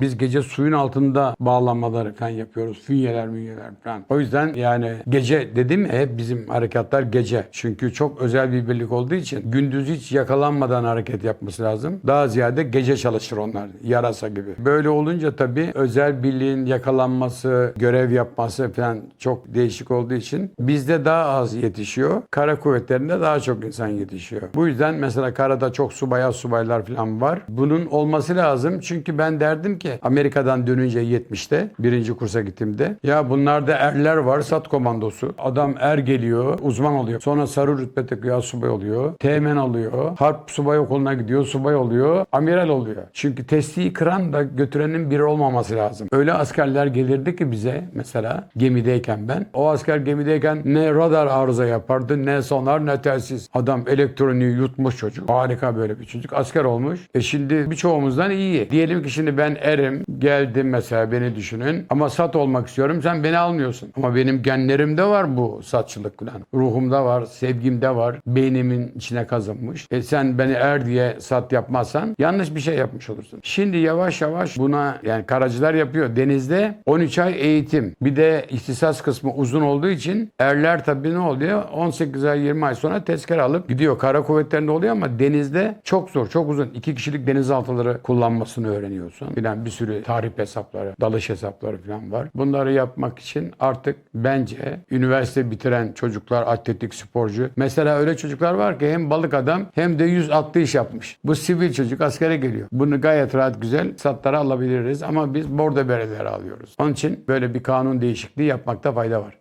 Biz gece suyun altında bağlanmaları falan yapıyoruz. Fünyeler münyeler falan. O yüzden yani gece dedim ya hep bizim harekatlar gece. Çünkü çok özel bir birlik olduğu için gündüz hiç yakalanmadan hareket yapması lazım. Daha ziyade gece çalışır onlar. Yarasa gibi. Böyle olunca tabii özel birliğin yakalanması, görev yapması falan çok değişik olduğu için bizde daha az yetişiyor. Kara kuvvetlerinde daha çok insan yetişiyor. Bu yüzden mesela karada çok subaya subaylar falan var. Bunun olması lazım. Çünkü ben derdim ki Amerika'dan dönünce 70'te birinci kursa gittiğimde ya bunlarda erler var sat komandosu. Adam er geliyor uzman oluyor. Sonra sarı rütbe takıyor subay oluyor. Teğmen oluyor. Harp subay okuluna gidiyor subay oluyor. Amiral oluyor. Çünkü testiyi kıran da götürenin biri olmaması lazım. Öyle askerler gelirdi ki bize mesela gemideyken ben. O asker gemideyken ne radar arıza yapardı ne sonar ne telsiz. Adam elektroniği yutmuş çocuk. Harika böyle bir çocuk. Asker olmuş. E şimdi birçoğumuzdan iyi. Diyelim ki şimdi ben erim. Geldim mesela beni düşünün. Ama sat olmak istiyorum. Sen beni almıyorsun. Ama benim genlerimde var bu satçılık falan. Ruhumda var. Sevgimde var. Beynimin içine kazınmış. E sen beni er diye sat yapmazsan yanlış bir şey yapmış olursun. Şimdi yavaş yavaş buna yani karacılar yapıyor. Denizde 13 ay eğitim. Bir de ihtisas kısmı uzun olduğu için erler tabii ne oluyor? 18 ay 20 ay sonra tezkere alıp gidiyor. Kara kuvvetlerinde oluyor ama denizde çok zor, çok uzun. İki kişilik denizaltıları kullanmasını öğreniyorsun. Filan bir sürü tarih hesapları, dalış hesapları falan var. Bunları yapmak için artık bence üniversite bitiren çocuklar, atletik sporcu. Mesela öyle çocuklar var ki hem balık adam hem de yüz atlı iş yapmış. Bu sivil çocuk askere geliyor. Bunu gayet rahat güzel satlara alabiliriz ama biz bordo bereleri alıyoruz. Onun için böyle bir kanun değişikliği yapmakta fayda var.